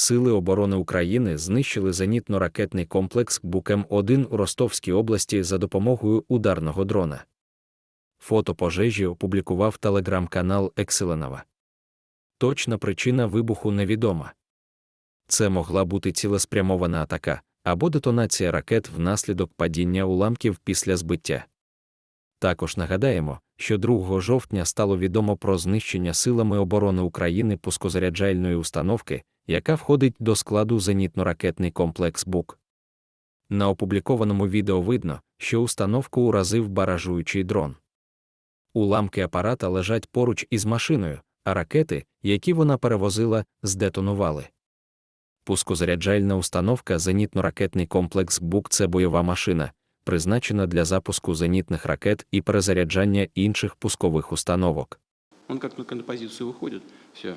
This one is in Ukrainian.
Сили оборони України знищили зенітно-ракетний комплекс Букем-1 у Ростовській області за допомогою ударного дрона. Фото пожежі опублікував телеграм-канал Екселенова. Точна причина вибуху невідома. Це могла бути цілеспрямована атака або детонація ракет внаслідок падіння уламків після збиття. Також нагадаємо, що 2 жовтня стало відомо про знищення силами оборони України пускозаряджальної установки, яка входить до складу зенітно-ракетний комплекс БУК. На опублікованому відео видно, що установку уразив баражуючий дрон. Уламки апарата лежать поруч із машиною, а ракети, які вона перевозила, здетонували. Пускозаряджальна установка зенітно-ракетний комплекс БУК це бойова машина, призначена для запуску зенітних ракет і перезаряджання інших пускових установок. Он как на позицию выходит, все,